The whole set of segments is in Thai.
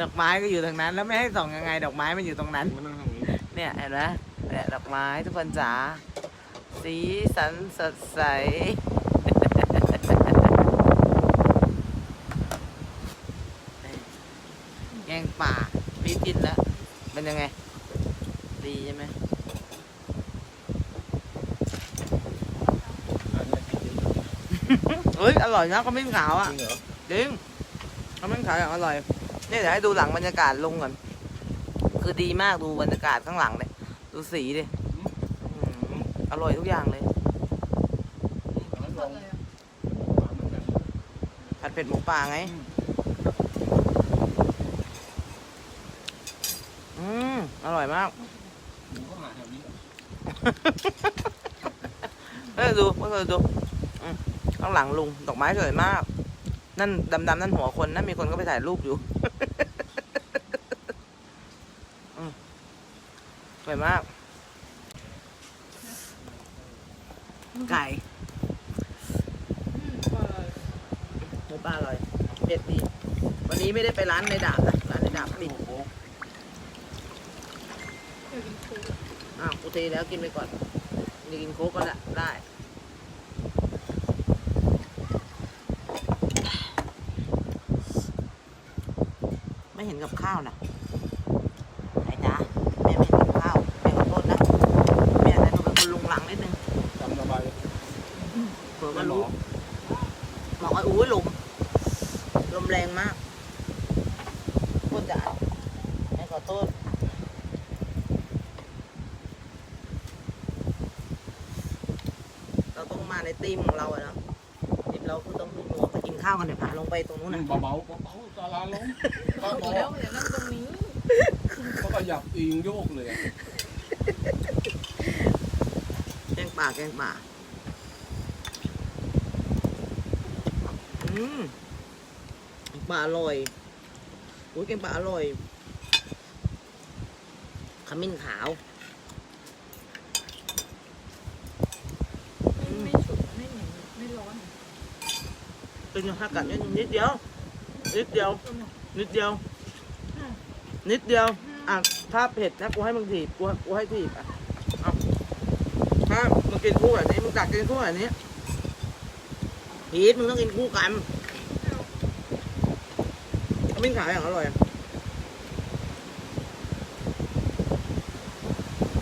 ดอกไม้ก็อยู่ตรงนั้น แล้วไม่ให้ส่องยังไง ดอกไม้มันอยู่ตรงนั้น มันนั่งทางนี้เนี่ยเห็นไหมเนี่ยดอกไม้ทุกคนจ๋า สีสันสดใส แกงป่าพี่กินแล้วเป็นยังไง ดีใช่ไหมอันเนี้ยจริงเฮ้ย อร่อยนะขมิ้นขาวๆอะ จริงเหรอ จริงขมิ้นขาวอย่างอร่อย นี่เดี๋ยวให้ดูหลังบรรยากาศลงก่อน คือดีมากดูบรรยากาศข้างหลังเลยดูสีดิอื้อร่อยทุกอย่างเลย ผัดเผ็ดหมูป่าไง อืม อร่อยมาก เอ้ดูเมื่อคืนดูอืมข้างหลังลุง ดอกไม้สวยมาก นั่นดำๆนั่นหัวคนนั่นมีคนก็ไปถ่ายรูปอยู่อืมสวยมาก ไก่หมูปลาอร่อยเผ็ดดี วันนี้ไม่ได้ไปร้านในดาบนะร้านในดาบปิดโอ้โหอ้าวกูเทแล้วกินไปก่อนนี่กินโค้กก็ได้ได้ ไม่เห็นกับ ข้าวนะไหนจ๊ะแม่ไม่เห็นกับข้าวแม่ขอโทษนะแม่แต่หนูเป็นคนลุงลังนิดนึงจำสบายเผื่อไม่ว่าหมอรู้บอกว่าอุ้ยลมลมแรงมากพูดจ๋าแม่ขอโทษเราต้องมาในตีมของเราอะเนาะตีมเราคือต้องนุ่มนัวไปกินข้าวกันเดี๋ยวพาลงไปตรงนู้นนะ เบาๆเบาๆตาลาล้มตาบอ แล้วอย่านั่งตรงนี้ เขาก็หยับอิงโยกเลยอะ แกงป่าแกงป่าอืมแกงป่า อร่อยอุ้ยแกงป่าอร่อยขมิ้นขาวไม่ไม่ฉุนไม่เหม็นไม่ร้อนเป็นยังฮักกันนิดนิดเดียว นิดเดียว นิดเดียว นิดเดียว อะถ้าเผ็ดนะกูให้มึงถีบกูกูให้ถีบอะเอาถ้ามึงกินคู่แบบนี้มึงตักกินคู่แบบนี้พีทมึงต้องกินคู่กันข มิ้นขาวอย่างอร่อย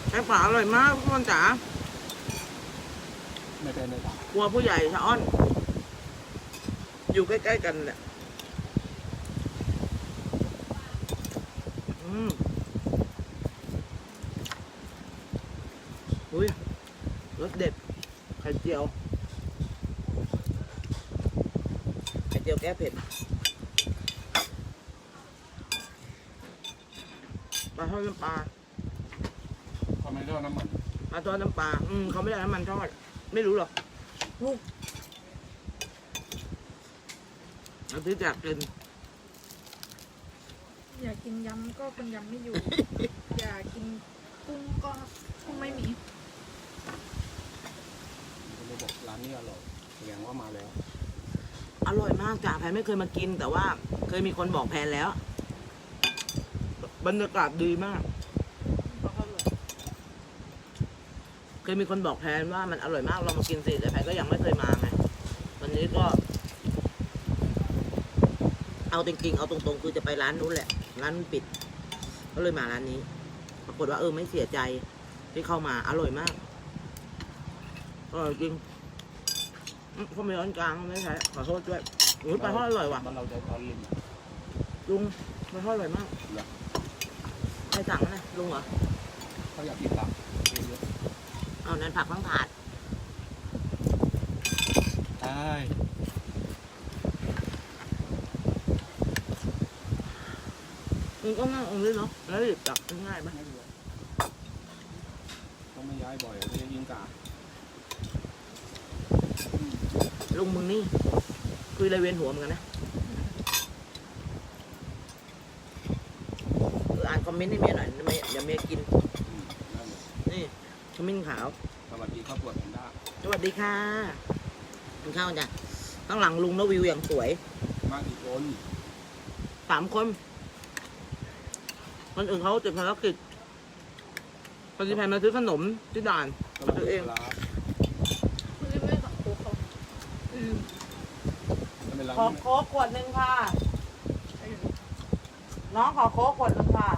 แกงป่าอร่อยมากทุกคนจ๋าไม่เป็นไรกลัวผู้ใหญ่ชะอ้อน อยู่ใกล้ ๆ กันแหละอืมอุ้ยรสเด็ด ไข่เจียว ไข่เจียวแก้เผ็ดป ลาทอดน้ำปลาทำไมเท่าน้ำมันปลาทอดน้ำปลาอืมเขาไม่ได้น้ำมันทอด ไม่รู้หรอกลูกเราซื้อจากกินอยากกินยำก็คนยำไม่อยู่ อยากกินกุ้งก็กุ้งไม่มีผมเลยบอกร้านนี้อร่อยแสดงว่ามาแล้ว อร่อยมากจ้ะแพนไม่เคยมากิน แต่ว่าเคยมีคนบอกแพนแล้ว บรรยากาศดีมาก เคยมีคนบอกแพนว่ามันอร่อยมากเรามากินสิแต่แพนก็ยังไม่เคยมาไงวันนี้ก็ เอาจริงๆเอาตรงๆ คือจะไปร้านนู้นแหละ ร้านมันปิด ก็เลยมาร้านนี้ ปรากฏว่าเออไม่เสียใจที่เข้ามาอร่อยมากอร่อยจริงอืมเขาไม่ร้อนกลางไม่ใช่ขอโทษด้วยอุ้ยปลาทอดอร่อยว่ะมันเราจะตอนริมลุงปลาทอดอร่อยมากเหรอใคร สั่งนะลุงเหรอเขาอยากกินตับเยอะเอานั้นผักทั้งถาดๆใช่มึงก็ง่ายองค์นี้เนาะแล้วหยิบตักง่ายไหมต้องไม่ย้ายบ่อยไม่ได้ยิงกาลุงมึงนี่คุยอะไรเวียนหัวเหมือนกันนะเอออ่านคอมเมนต์ให้เมียหน่อยเมียอย่าเมียกินอืมนั่นแหละนี่ขมิ้นขาว สวัสดีครอบครัวแพนด้าสวัสดีค่ะกินข้าวจ้ะข้างหลังลุงแล้ววิวอย่างสวย มากี่คนสามคนคนอื่นเขาติดภารกิจปฏิแพนมาซื้อขนมที่ด่านมาซื้อเองคุณรีบไม่สั่งโค้กเขามันเป็นร้านขอโค้กขวดหนึ่งค่ะใช่อยู่น้องขอโค้กขวดหนึ่งค่ะ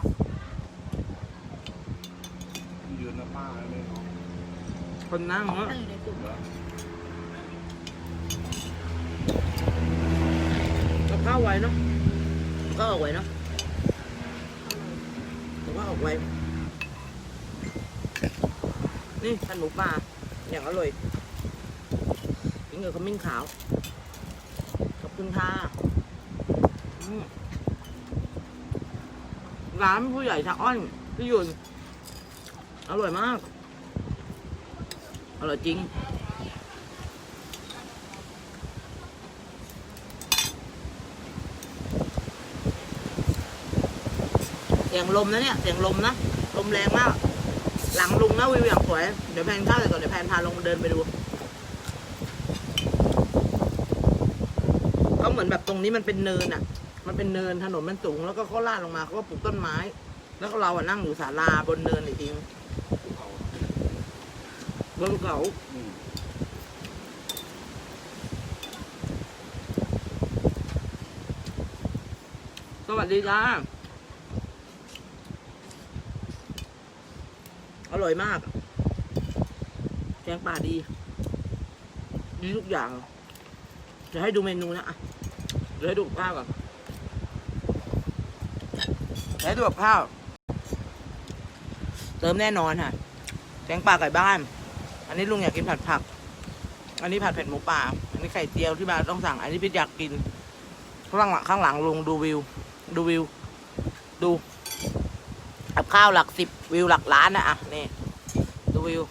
ยืนหน้าป้าแล้วไม่น้องคนนั่งเนอะนั่งอยู่ในกลุ่มเหรอกับข้าวไวเนาะก็ออกไวเนาะแต่ว่าออกไวนี่ขนมปลาอย่างอร่อยกินกับขมิ้นขาว ขอบคุณค่ะอืมร้านผู้ใหญ่ชาอ้อนพี่ยุน อร่อยมาก อร่อยจริง เสียงลมนะเนี่ย เสียงลมนะ ลมแรงมาก หลังลุงนะวิวอย่างสวย เดี๋ยวแพนข้าแต่ก่อนเดี๋ยวแพนพาลงเดินไปดูก็เหมือนแบบตรงนี้มันเป็นเนินอะ มันเป็นเนินถนนมันสูง แล้วก็เขาลาดลงมาเขาก็ปลูกต้นไม้ แล้วก็เราอะนั่งอยู่ศาลาบนเนินอีกที บนเขาอืมสวัสดีจ้า อร่อยมาก แกงป่าดี ดีทุกอย่างเดี๋ยวให้ดูเมนูนะอะเดี๋ยวให้ดูกับข้าวก่อนเดี๋ยวให้ดูกับข้าว เติมแน่นอนค่ะ แกงป่าไก่บ้านอั นนี้ลุงอยากกินผัดผัก อันนี้ผัดเผ็ดหมูป่า อันนี้ไข่เจียวที่บ้านต้องสั่ง อันนี้พี่อยากกิน ข้างหลังข้างหลังลุงดูวิว ดูวิว ดูกับข้าวหลักสิบวิวหลักล้านนะอะนี่ดูวิว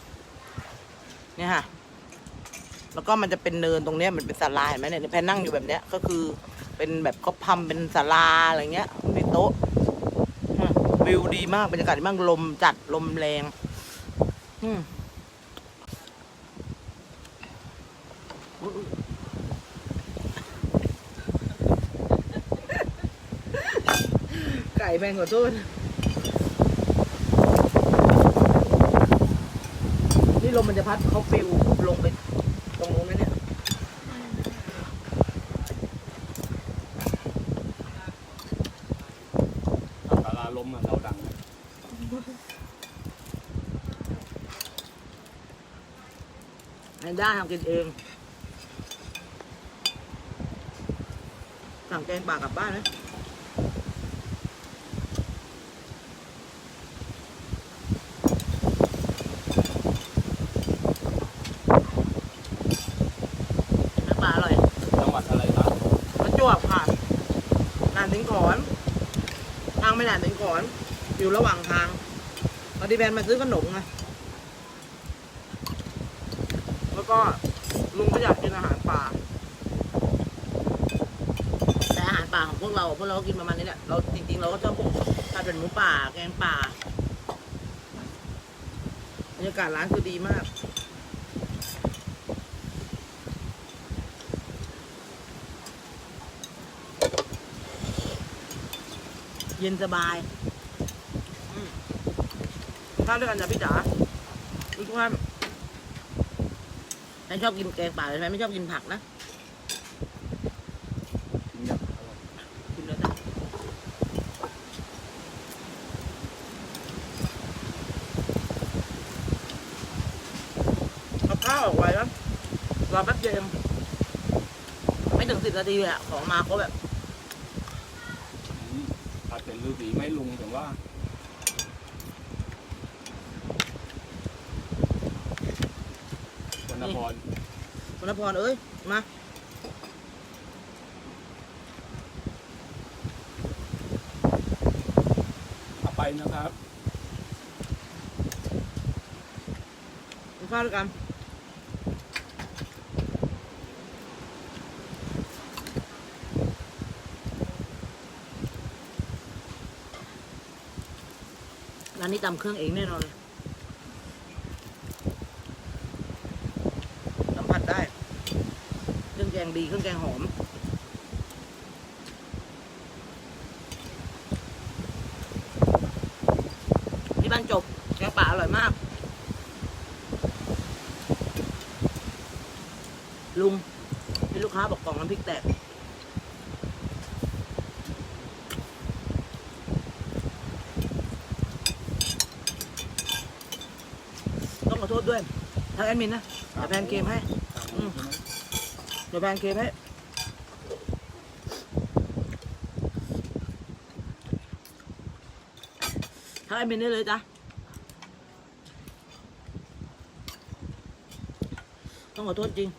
เนี่ยฮะแล้วก็มันจะเป็นเนินตรงเนี้ยมันเป็นศาลาเห็นไหมเนี่ยแพนนั่งอยู่แบบเนี้ย ก็คือเป็นแบบเขาทำเป็นศาลาอะไรเงี้ยมีโต๊ะวิวดีมากบรรยากาศดีมากลมจัดลมแรง อืมอุ๊ยอุ๊ย ไก่แพงกว่าต้นนี่ลมมันจะพัดเขาฟิวลงไปตรงนู้นนะเนี่ยศาลาล้มอะเราดังเลยไอ้ด้าทำกินเองสั่งแกงป่ากลับบ้านไหมแกงป่าอร่อย จังหวัดอะไรครับ ประจวบค่ะด่านสิงขอนทางไม่ด่านสิงข อนอยู่ระหว่างทางพอดีแบนมาซื้อขนมไงแล้วก็ลุงก็อยากกินอาหารป่า แต่อาหารป่าของพวกเราพวกเราก็กินประมาณนี้แหละเราจริงๆเราก็ชอบพวกผัดเป็นหมูป่าแกงป่าบรรยากาศร้านคือดีมาก เย็นสบายข้าวด้วยกันจ้ะพี่จ๋าทุกท่านฉันชอบกินแกงป่าเลยไหมไม่ชอบกินผักนะกินแบบอร่อยกินเลยจ้ะเอาข้าวออกไว้แล้วรอแป๊บเดียวไม่ถึงสิบนาทีเลยอะของมาเขาแบบ เป็นฤาษีไม่ลุงถึงว่าวนพรคุณพรเอ้ย มา เอาไปนะครับกินข้าวด้วยกัน ร้านนี้ตำเครื่องเองแน่นอนเลยสัมผัสได้ เครื่องแกงดีเครื่องแกงหอม บรรจบแกงป่าอร่อยมาก ลุงที่ลูกค้าบอกกล่องน้ำพริกแตก ต้องขอโทษด้วยทาง แอดมินนะเดี๋ยวแพนเกมให้อืมเดี๋ยวแพนเกมให้ทางแอดมินได้เลยจ้ะต้องขอโทษจริง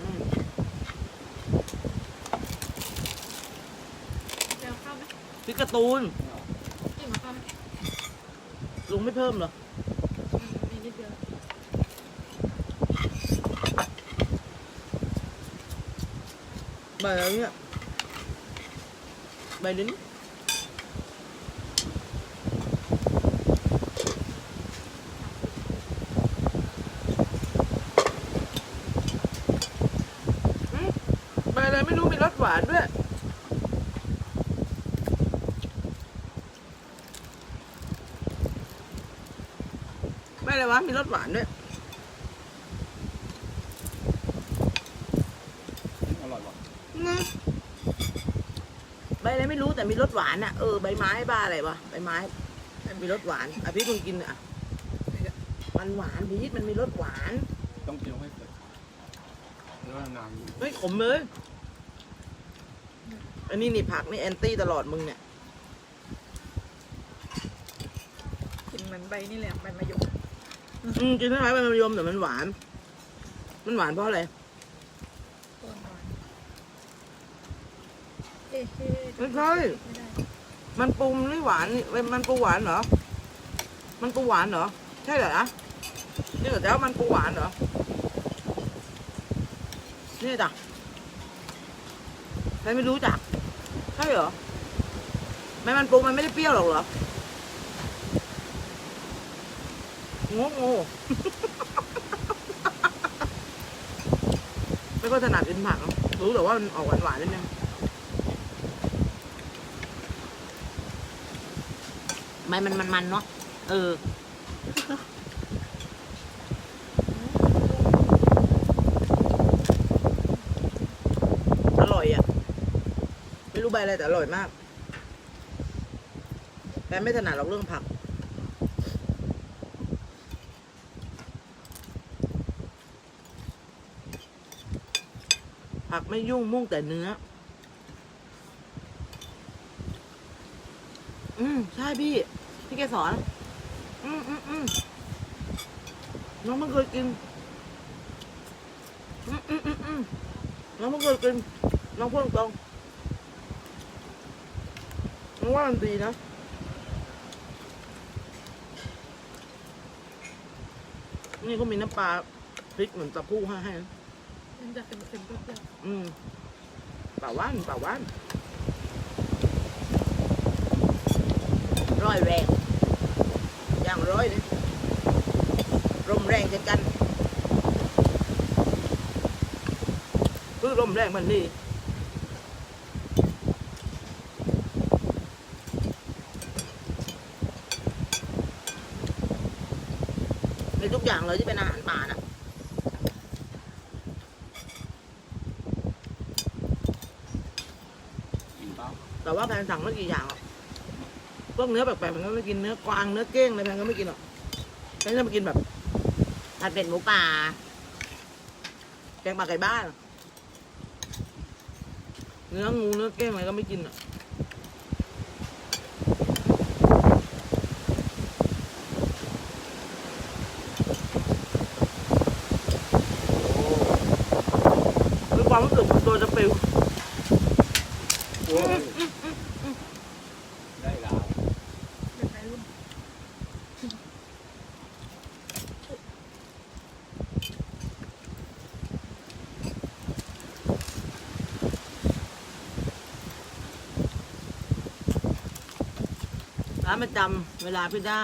อืมจะเอาข้าวไหมพริกการ์ตูนกินมาข้าวไหม ลุงไม่เพิ่มเหรอ มีนิดเดียวใบอะไรเนี่ยใบลิ้นใบอะไรไม่รู้มีรสหวานด้วย ใบอะไรวะ มีรสหวานด้วย อร่อยว่ะนะใบอะไรไม่รู้แต่มีรสหวานอะ เออใบไม้บ้าอะไรวะใบไม้มันมีรสหวานอะพี่คุณกินอะมันหวานพีชมันมีรสหวานต้องเคี้ยวให้เสร็จแล้วนานอยู่เฮ้ยขมเลยอันนี้นี่ผักนี่แอนตี้ตลอดมึงเนี่ย กินเหมือนใบนี่แหละใบมะยม อืมกินได้ไหมใบมะยมแต่มันหวาน มันหวานเพราะอะไรเอ๊ะเอ๊ะไม่ใช่มันปูมันไม่หวานนี่เว้ยมันปูหวานเหรอ มันปูหวานเหรอ ใช่เหรอนะนี่เหรอแต่ว่ามันปูหวานเหรอ นี่จ้ะใครไม่รู้จัก ใช่เหรอ ไม่มันปูมันไม่ได้เปรี้ยวหรอกเหรอ โง่โง่ไม่ก็ถนัดกินผักหรอกรู้แต่ว่ามันออกหวานหวานๆนิดนึงไม่มันมันมันเนาะเอออร่อยอะ ไม่รู้ใบอะไรแต่อร่อยมาก แต่ไม่ถนัดหรอกเรื่องผัก ผักไม่ยุ่งมุ่งแต่เนื้อ อืมใช่พี่ พี่แกสอน อืมอืมอืมน้องไม่เคยกิน อืมอืมอืมอืมน้องไม่เคยกิน น้องพูดตรงๆน้องว่ามันดีนะนี่ก็มีน้ำปลาพริกเหมือนตะพูให้ให้นะ มันจะเค็มๆเปรี้ยวอืมป่าว่านป่าว่านร้อยแรงอย่างร้อยเลยลมแรงเช่นกันคือลมแรงมันนี่ในทุกอย่างเลยที่เป็นอาหารป่าน่ะ กินเปล่า แต่ ว่าแพนสั่งไม่กี่อย่างหรอกพวกเนื้อแปลกๆมันก็ไม่กินเนื้อกวางเนื้อเก้งอะไรแพนก็ไม่กินหรอกแพนจะมากินแบบผัดเป็ดหมูป่าแกงปลาไก่บ้าน เนื้องูเนื้อเก้งอะไรก็ไม่กินอะคือความรู้สึกตัวจะปิว ประจำเวลาพี่ด้า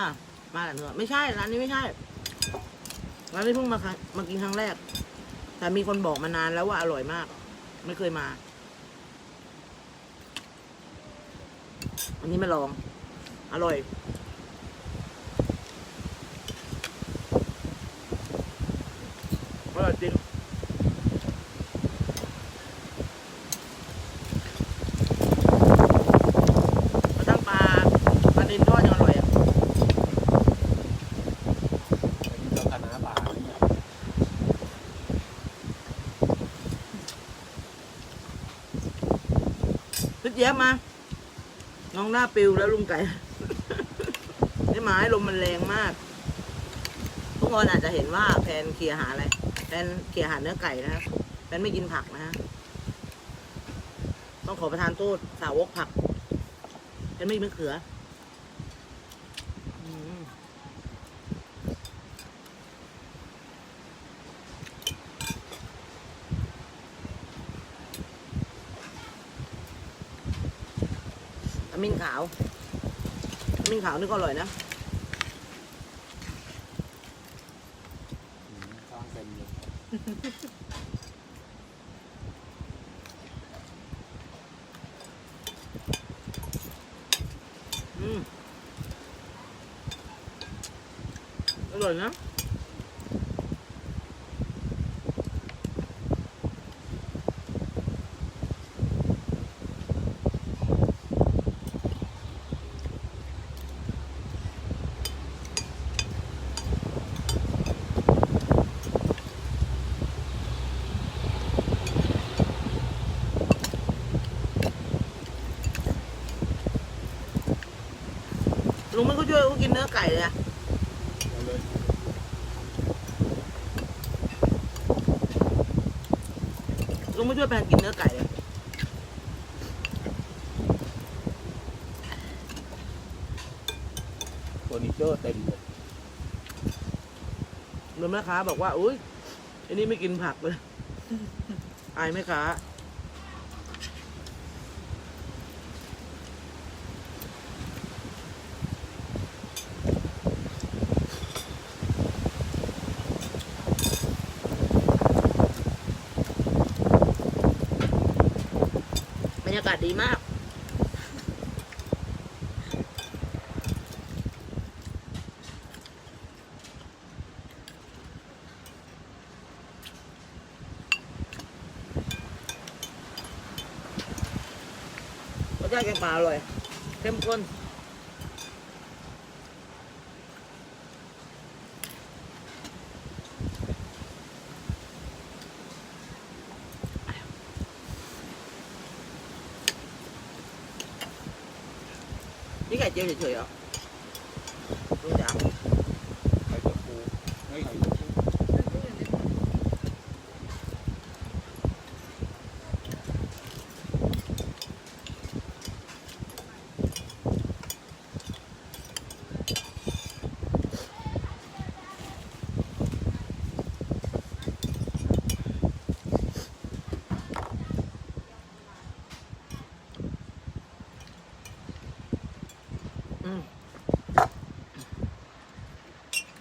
มาหลังเนื้อไม่ใช่ร้านนี้ไม่ใช่ร้านนี้เพิ่งมาครั้งมากินครั้งแรก แต่มีคนบอกมานานแล้วว่าอร่อยมาก ไม่เคยมา อันนี้มาลอง อร่อย เจี๊ยบมา น้องหน้าปิวแล้วลุงไก่นี่ไม้ลมมันแรงมาก ทุกคนอาจจะเห็นว่าแพนเคลียหาอะไรแพนเคลียหาเนื้อไก่นะครับแพนไม่กินผักนะฮะต้องขอประทานโทษสาวกผักแพนไม่กินมะเขืออืม ขมิ้นขาวขมิ้นขาวนี่ก็อร่อยนะข้างเต็มเลยอืมอร่อยนะ ลุงไม่ก็ช่วยกูกิ นเนื้อไก่เลยอะเอาเลยลุงไม่ช่วยแพนกินเนื้อไก่เลยเฟอร์นิเจอร์เต็มเลยลุงแม่ค้าบอกว่า อุ้ยอันนี้ไม่กินผักเลย อายแม่ค้า บรรยากาศ ดีมาก รสชาติแกงป่าอร่อย เข้มข้น เจียวเฉยๆเหรอดูจ้ะไข่ตะปูไม่ไข่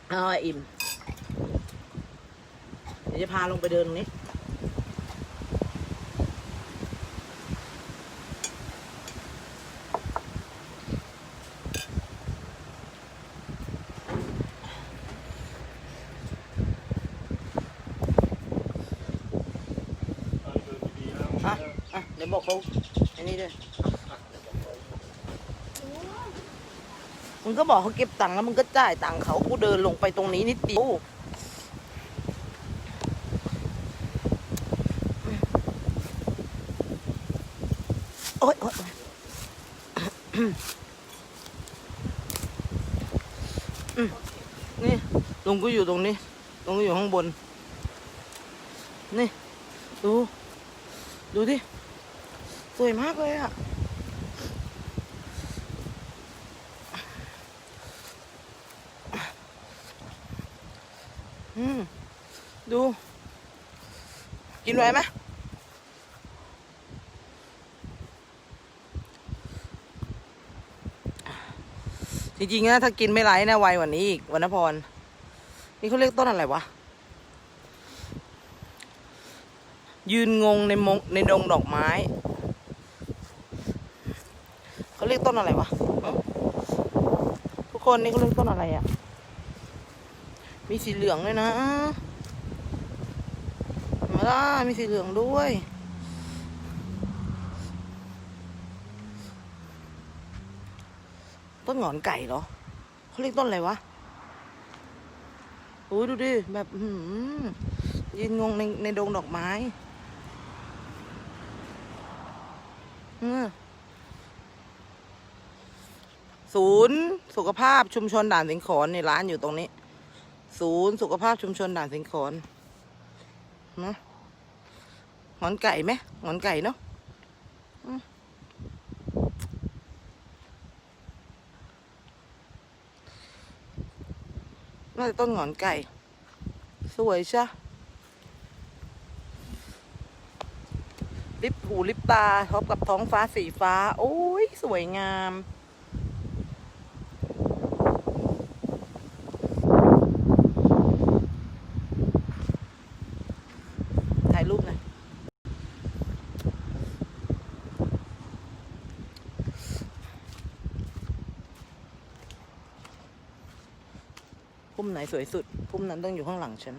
เอาไอ้อิ่ม เดี๋ยวจะพาลงไปเดินตรงนี้ อะ อะ เดี๋ยวบอกเขาอันนี้ด้วย มึง ก็บอกเขาเก็บตังค์แล้วมึงก็จ่ายตังค์เขากูเดินลงไปตรงนี้นิดเดียวโอ๊ยโอ๊ยนี่ลุงก็อยู่ตรงนี้ลุงก็อยู่ข้างบน นี่ ดู ดูดิ สวยมากเลยอะ อืมดู กินไหวไหมจริงๆนะถ้ากินไม่ไหลนะไวกว่านี้อีกวันนพร นี่เขาเรียกต้นอะไรวะ ยืนงงในมงในดงดอกไม้ เขาเรียกต้นอะไรวะฮะทุกคนนี่เขาเรียกต้นอะไรอะ่ะ มีสีเหลืองด้วยนะมาล่ะมีสีเหลืองด้วย ต้นหงอนไก่เหรอเขาเรียกต้นอะไรวะโอ้ยดูดิแบบยืนงงในในดงดอกไม้เออศูนย์สุขภาพชุมชนด่านสิงขอนในร้านอยู่ตรงนี้ ศูนย์สุขภาพชุมชนด่านสิงขอนนะหงอนไก่ไหมหงอนไก่เนาะน่าจะต้นหงอนไก่ สวยใช่ลิปหูลิปตาพร้อมกับท้องฟ้าสีฟ้า โอ้ย สวยงาม ถ่ายรูปหน่อยพุ่ม ไหนสวยสุด พุ่มนั้นต้องอยู่ข้างหลังฉัน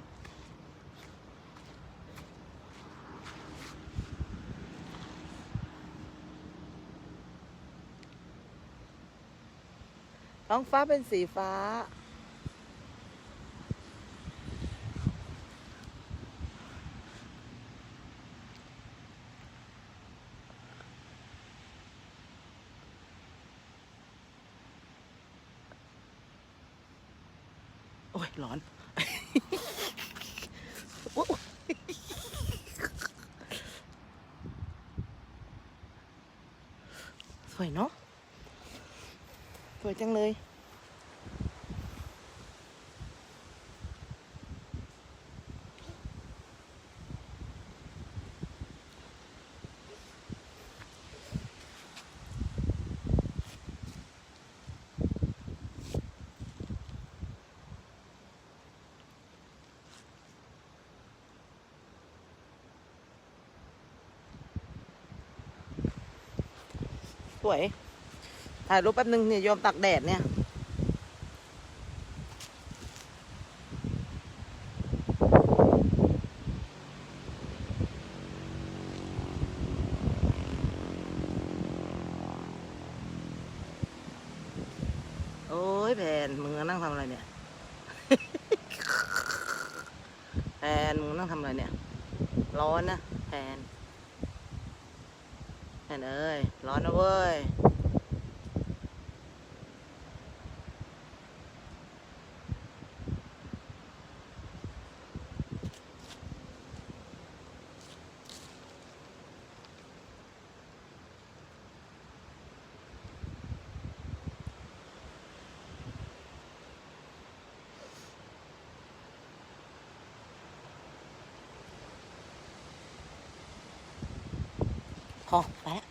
ท้องฟ้าเป็นสีฟ้า อ้ยร้อน สวยเนาะ สวยจังเลย วยถ่ายรูปแป๊บนึงเนี่ยยอมตักแดดเนี่ย โอ้ยแผนมึงนั่งทำอะไรเนี่ย แผนมึงนั่งทำอะไรเนี่ย ร้อนนะแผนแผนเอ้ย ร้อนนะเว้ย พอไปแล้ว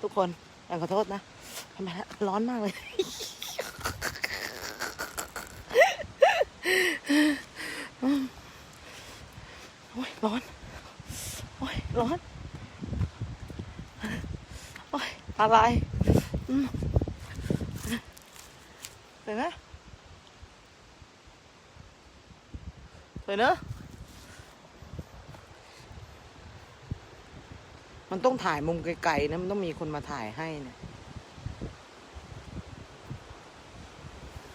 ทุกคนแอบขอโทษนะทำไมละร้อนมากเลย โอ้ยร้อน โอ้ยร้อน โอ้ยอะไรอืมสวยไหมสวยเนอะ มันต้องถ่ายมุมไกลๆนะมันต้องมีคนมาถ่ายให้นะ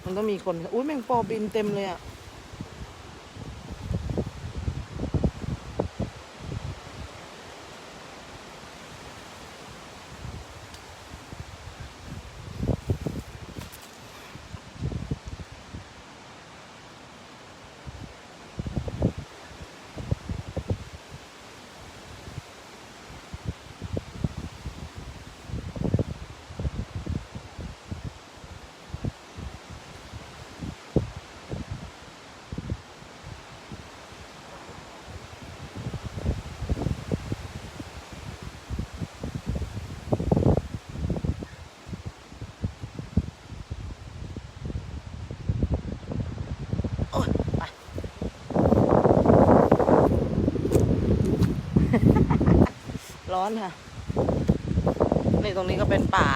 มันต้องมีคนอุ้ยแมงปอบินเต็มเลยอะ ร้อนค่ะ นี่ตรงนี้ก็เป็นป่า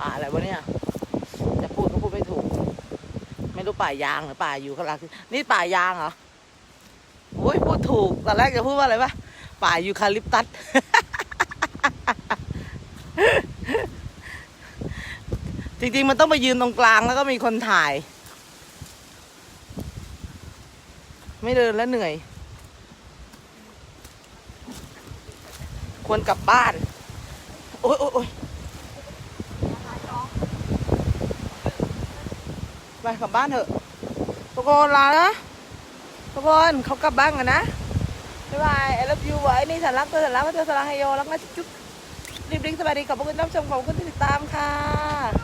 ป่าอะไรวะเนี่ย จะพูดก็พูดไม่ถูก ไม่รู้ป่ายางหรือป่าอยู่ข้างหลังนี่ป่ายางเหรอโอ้ยพูดถูกตอนแรกจะพูดว่าอะไรวะป่ายูคาลิปตัสจริงๆ มันต้องไปยืนตรงกลางแล้วก็มีคนถ่าย ไม่เดินแล้วเหนื่อย ควรกลับบ้าน โอ้ยโอ้ยโอ๊ยไปกลับบ้านเถอะทุกคนลานะทุกคนเขากลับบ้านกันนะบ๊ายบายไอ้ลับยูไว้นี่สันรักเธอสันรักเธอสันรักไฮโยรักนะจุ๊บรีบดิ้งสบายดีขอบคุณท่านผู้ชมขอบคุณที่ติดตามค่ะ